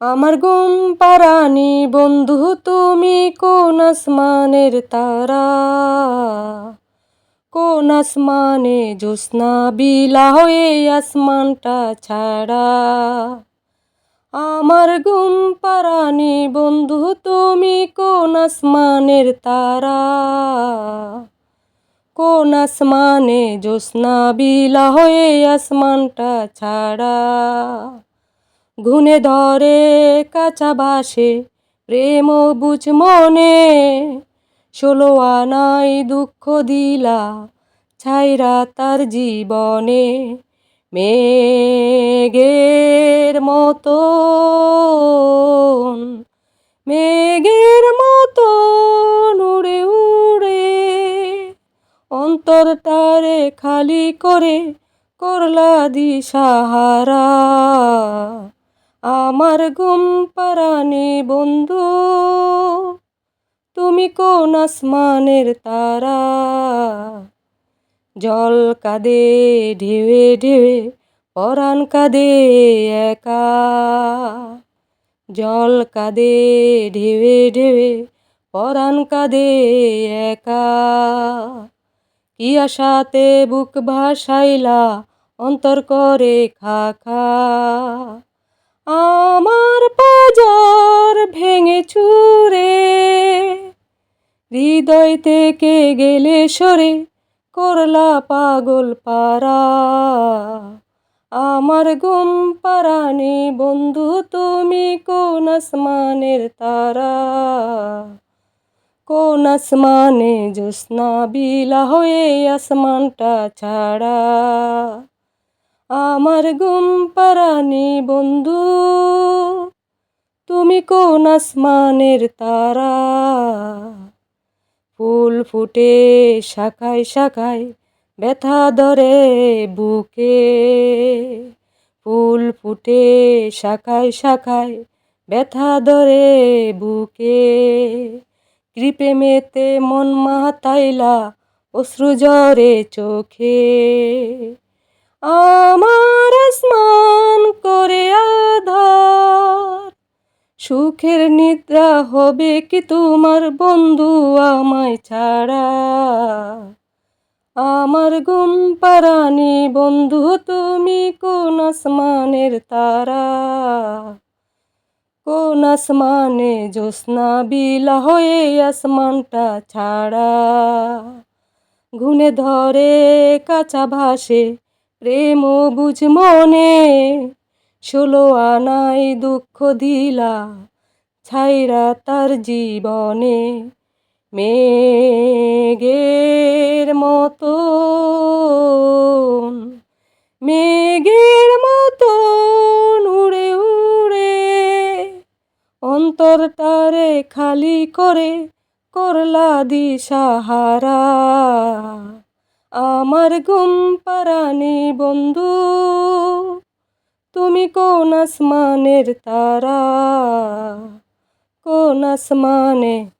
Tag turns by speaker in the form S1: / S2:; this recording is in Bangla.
S1: আমার গুম পারানি বন্ধু, তুমি কোন আসমানের তারা? কোন আসমানে জ্যোৎস্না বিলা হয়ে আসমানটা ছাড়া? আমার গুম পারানি বন্ধু, তুমি কোন আসমানের তারা? কোন আসমানে জ্যোৎস্না বিলা হয়ে আসমানটা ছাড়া? ঘুনে ধরে কাঁচা বাসে, প্রেম বুঝ মনে। ষোলো আনাই দুঃখ দিলা ছাইরা তার জীবনে। মেঘের মতো মেঘের মতো উড়ে উড়ে। অন্তরটারে খালি করে করলা দিশাহারা। আমার গুম পারানি বন্ধু, তুমি কোন আসমানের তারা? জল কাঁদে ঢেউে ঢেউে পরাণ কাঁদে একা। জল কাঁদে ঢেউে ঢেউে পরাণ কাঁদে একা। কি আশাতে বুক ভাসাইলা, অন্তর করে খা খা আমার পাজার ভেঙে চুরে। হৃদয় থেকে গেলে সরে করলা পাগল পারা আমার গুম পারানি বন্ধু, তুমি কোন আসমানের তারা? কোন আসমানে জ্যোৎস্না বিলা হয়ে আসমানটা ছাড়া? আমার গুম পারানি বন্ধু, তুমি কোন আসমানের তারা? ফুল ফুটে শাখায় শাখায় ব্যথা ধরে বুকে, ফুল ফুটে শাখায় শাখায় ব্যথা ধরে বুকে। কৃপে মেতে মন মাতাইলা অশ্রু জরে চোখে আমার স্নান করে আধার। সুখের নিদ্রা হবে কি তোমার বন্ধু আমায় ছাড়া? আমার গুম পারানি বন্ধু, তুমি কোন আসমানের তারা? কোন আসমানে জ্যোৎস্না বিলা হয়ে আসমানটা ছাড়া? ঘুনে ধরে কাঁচা ভাসে প্রেম বুঝ মনে, ষোলো আনাই দুঃখ দিলা, ছাইরা তার জীবনে। মেঘের মতো মেঘের মতো উড়ে উড়ে। অন্তরটারে খালি করে করলা দিশাহারা। আমার গুম পারানি বন্ধু তুমি কোন আসমানের তারা? কোন আসমানে